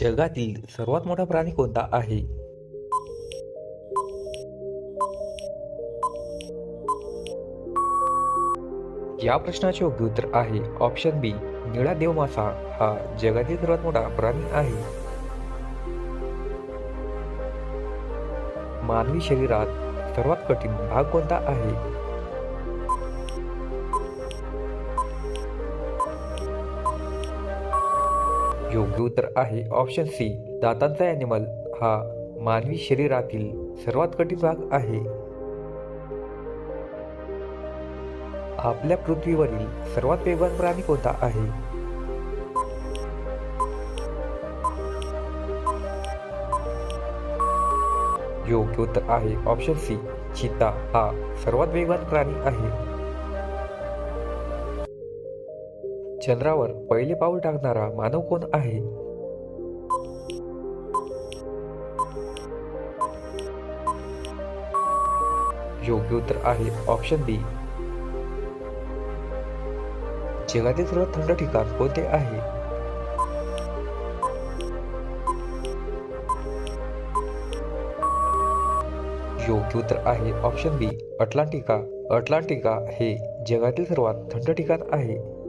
जगातील सर्वात मोठा प्राणी कोणता आहे? या प्रश्नाचे योग्य उत्तर आहे ऑप्शन बी निळा देव मासा हा जगातील सर्वात मोठा प्राणी आहे. मानवी शरीरात सर्वात कठीण भाग कोणता आहे? योग्य उत्तर आहे. ऑप्शन सी दातांचा ॲनिमल हा मानवी शरीरातील सर्वात कठीण भाग आहे. आपल्या पृथ्वीवरील सर्वात वेगवान प्राणी कोणता आहे? योग्य उत्तर आहे. ऑप्शन सी चिता हा सर्वात वेगवान प्राणी आहे. चंद्रावर पहिले पाऊल टाकणारा मानव कोण आहे? योग्य उत्तर आहे ऑप्शन बी जगातील सर्वात थंड ठिकाण कोणते आहे? योग्य उत्तर आहे ऑप्शन बी अटलांटिका अटलांटिका हे जगातील सर्वात थंड ठिकाण आहे.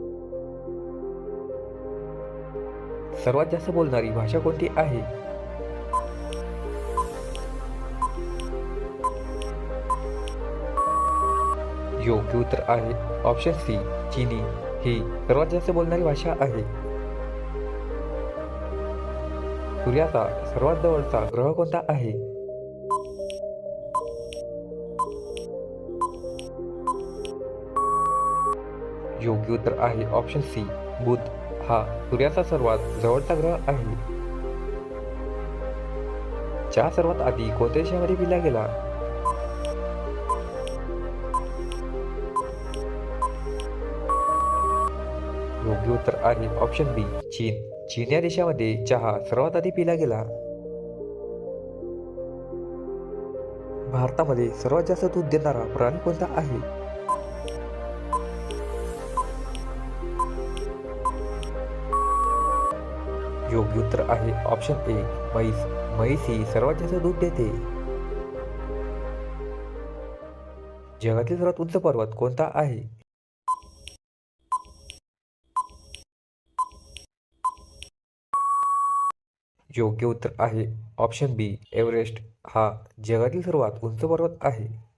सर्वात जास्त बोलणारी भाषा कोणती आहे? योग्य उत्तर आहे ऑप्शन सी चिनी. ही सर्वात जास्त बोलणारी भाषा आहे. सूर्याचा सर्वात जवळचा ग्रह कोणता आहे? योग्य उत्तर आहे ऑप्शन सी बुध. हा सूर्याचा सर्वात जवळचा ग्रह आहे. चहा सर्वात आधी कोणत्या देशामध्ये पिला गेला योग्य उत्तर आहे ऑप्शन बी चीन. चीन या देशामध्ये चहा सर्वात आधी पिला गेला. भारतामध्ये सर्वात जास्त दूध देणारा प्राणी कोणता आहे? योग्य उत्तर आहे. ऑप्शन ए म्हैस. म्हैस ही सर्वात जास्त दूध देते. जगातील सर्वात उंच पर्वत कोणता आहे? योग्य उत्तर आहे. ऑप्शन बी एव्हरेस्ट हा जगातील सर्वात उंच पर्वत आहे.